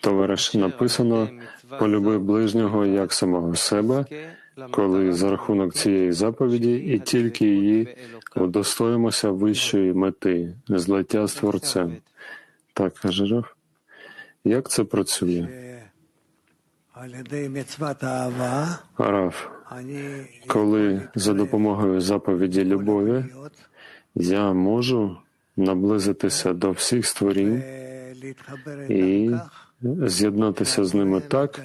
товариш, написано полюби ближнього як самого себе, коли за рахунок цієї заповіді і тільки її удостоїмося вищої мети, злиття з творцем. Так каже Рав. Як це працює? Раф, коли за допомогою заповіді любові я можу наблизитися до всіх створінь і з'єднатися з ними так,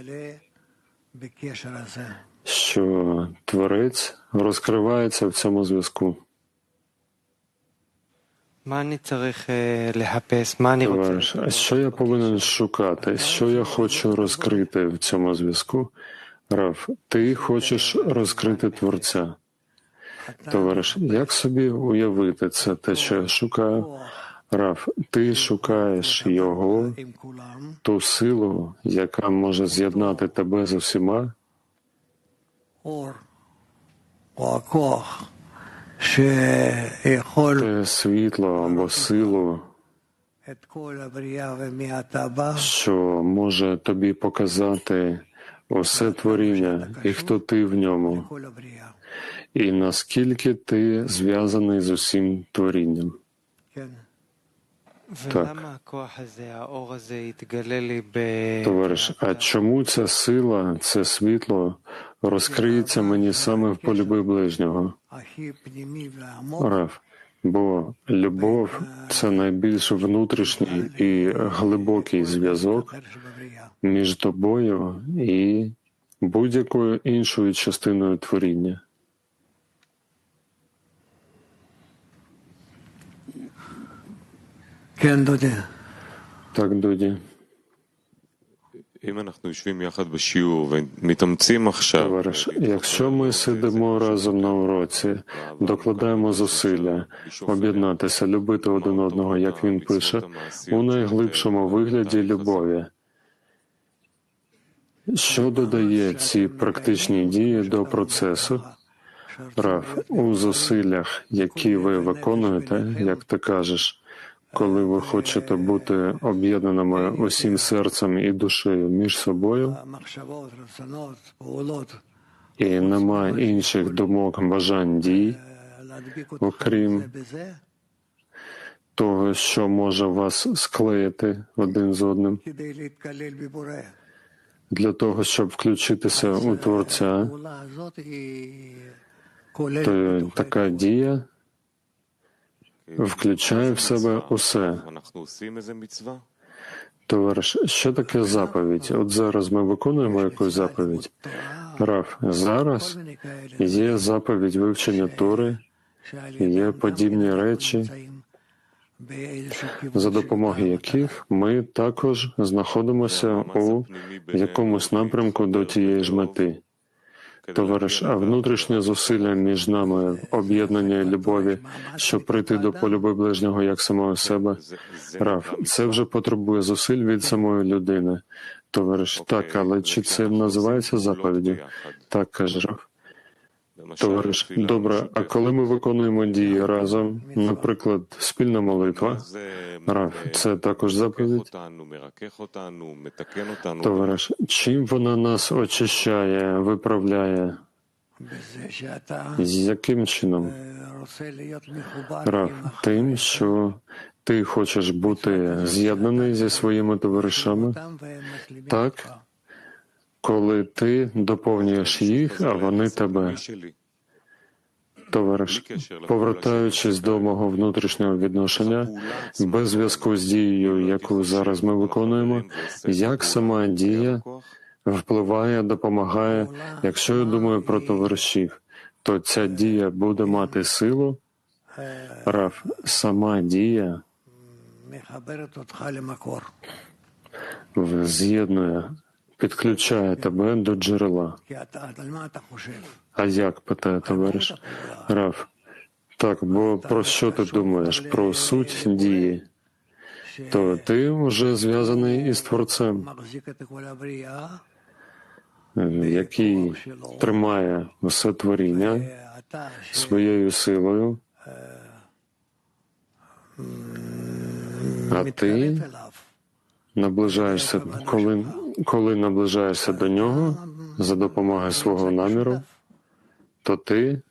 що творець розкривається в цьому зв'язку. Товариш, що я повинен шукати? Що я хочу розкрити в цьому зв'язку? Раф, ти хочеш розкрити творця. Товариш, як собі уявити це те, що я шукаю? Раф, ти шукаєш його, ту силу, яка може з'єднати тебе з усіма? Те світло або силу, що може тобі показати усе творіння і хто ти в ньому, і наскільки ти зв'язаний з усім творінням. Так. Товариш, а чому ця сила, це світло розкриється мені саме в полюби ближнього? Раф, бо любов це найбільш внутрішній і глибокий зв'язок між тобою і будь-якою іншою частиною творіння. כן, דודי. Так, Дуді. אם אנחנו יושבים יחד בשיעור ומתאמצים עכשיו, Товариш, якщо ми сидимо разом на уроці, докладаємо зусилля об'єднатися, любити один одного, як він пише, у найглибшому вигляді любові. Що додає ці практичні дії до процесу? Раф, у зусиллях, які ви виконуєте, як ти кажеш, коли ви хочете бути об'єднаними усім серцем і душею між собою, і немає інших думок, бажань дій, окрім того, що може вас склеїти один з одним, для того, щоб включитися у творця, то така дія включає в себе усе. Товариш, що таке заповідь? От зараз ми виконуємо якусь заповідь. Раф, зараз є заповідь вивчення Тори, є подібні речі, за допомогою яких ми також знаходимося у якомусь напрямку до тієї ж мети. Товариш, а внутрішнє зусилля між нами, об'єднання любові, щоб прийти до полюби ближнього як самого себе. Раф, це вже потребує зусиль від самої людини. Товариш, так, але чи це називається заповіддю? Так, каже Раф товариш. Добре, а коли ми виконуємо дії разом, наприклад, спільна молитва, Раф, це також заповідь? Товариш, чим вона нас очищає, виправляє? З яким чином? Раф, тим, що ти хочеш бути з'єднаний зі своїми товаришами, так? коли ти доповнюєш їх, а вони тебе. Товариш, повертаючись до мого внутрішнього відношення без зв'язку з дією, яку зараз ми виконуємо, як сама дія впливає, допомагає. Якщо я думаю про товаришів, то ця дія буде мати силу, Раф, сама дія з'єднує підключає тебе до джерела. а як питає товариш Раф. Так, бо про що ти думаєш? Про суть дії, то ти вже зв'язаний із творцем, який тримає все творіння своєю силою. А ти наближаєшся, коли коли наближаєшся до нього за допомогою свого наміру, то ти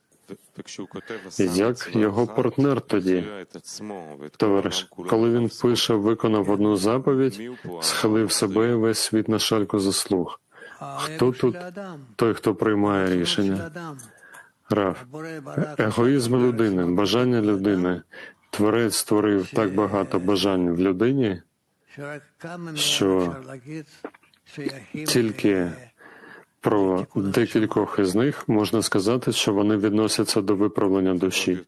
як його партнер тоді, товариш, коли він пише, виконав одну заповідь, схилив себе і весь світ на шальку заслуг. Хто тут той, хто приймає рішення? Рав, егоїзм людини, бажання людини. Творець створив так багато бажань в людині, що тільки про декількох із них можна сказати, що вони відносяться до виправлення душі.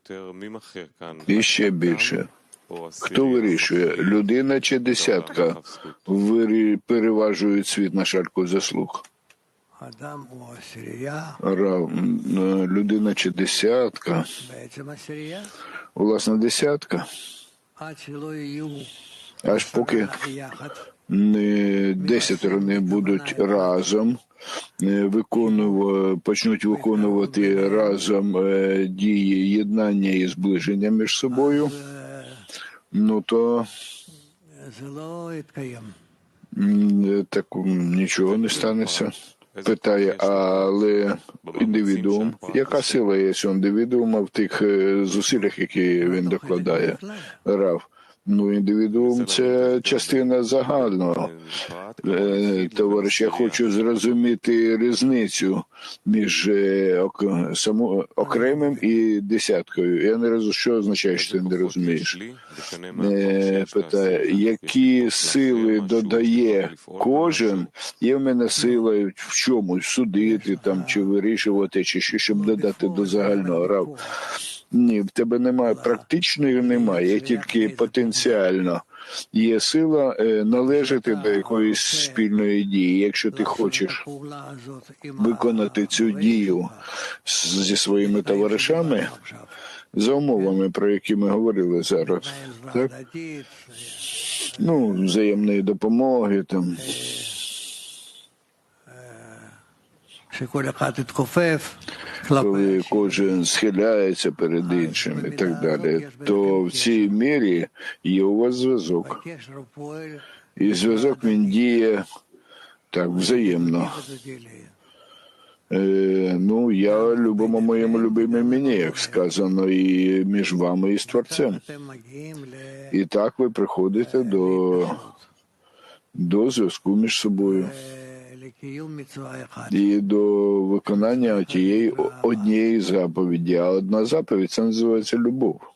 І ще більше. Хто вирішує? Людина чи десятка переважують світ на шальку заслуг? Рав... Е, людина чи десятка? Власне, десятка аж поки не десятеро не будуть разом е, виконув, почнуть виконувати разом е, дії єднання і зближення між собою, ну то так нічого не станеться. Питає, але індивідуум, яка сила є у індивідуума в тих е, зусиллях, які він докладає, Рав? Ну, індивідуум це частина загального. Е, Товариш, я хочу зрозуміти різницю між е, окремим і десяткою. Я не розумію, що означає, що ти не розумієш. Е, Питає, які сили додає кожен, є в мене сила в чомусь судити там чи вирішувати, чи ще щоб додати до загального рав. Ні, в тебе немає практичної, немає, тільки потенціально. Є сила е, належати до якоїсь спільної дії, якщо ти хочеш виконати цю дію зі своїми товаришами за умовами, про які ми говорили зараз, так? ну взаємної допомоги там коли кожен схиляється перед іншим і так далі, то в цій мірі є у вас зв'язок. І зв'язок він діє так взаємно. Е, ну, я любимо моєму любимі мені, як сказано, і між вами і з творцем. І так ви приходите до, до зв'язку між собою і до виконання тієї однієї заповіді. А одна заповідь це називається любов.